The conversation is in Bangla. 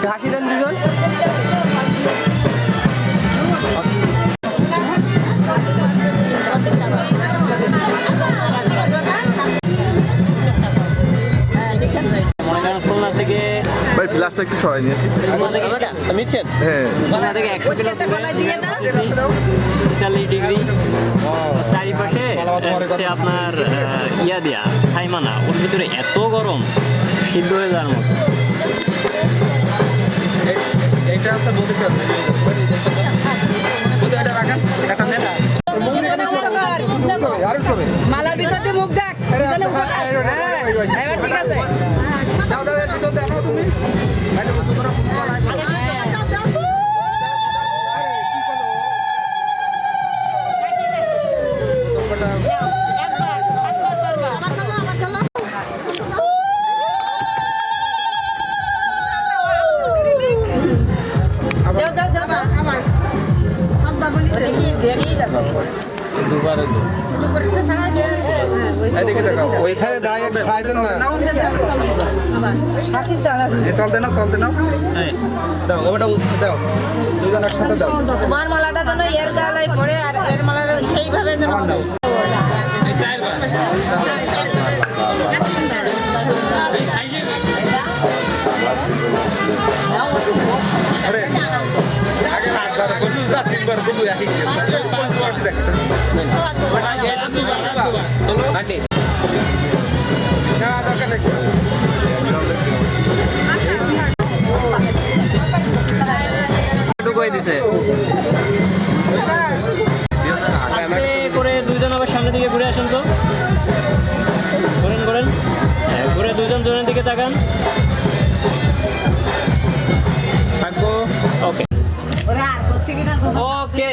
একটু হাসি দেন দুজন। করেন খুলনা থেকে ভাই প্লাসটা একটু সরাই নিয়ে আসি। নিচ্ছেন? হ্যাঁ। খুলনা থেকে একশো কিলো ডিগ্রি চারিপাশে হচ্ছে আপনার ইয়া দিয়া সাইমানা। ওর ভিতরে এত গরম সিদ্ধ হয়ে যাওয়ার মতো। এইটা আছে বলতে বলতে এটা রাখেন একটা নেন মালার ভিতরে মুখ দেখ ভিতরে মুখ দেখ। হ্যাঁ, এবার ঠিক আছে দাও দাও এর ভিতর দেখো তুমি এটা ওইখানে দাঁড়িয়ে সাই দেন না। তলতে নাও তলতে নাও দাও, ওটা দাও। দুজন একসাথে দাও। তোমার মালাটা যেন এর গালায় পড়ে আর এর মালাটা সেইভাবে যেন আরে তিনবার বলু একই পাঁচবার। দেখতে না দরকার নেই। দিছে করে দুইজন আবার সামনের দিকে ঘুরে আসেন তো। ঘুরেন ঘুরেন। হ্যাঁ, ঘুরে দুজন জনের দিকে তাকান। থাকব। ওকে। ওরে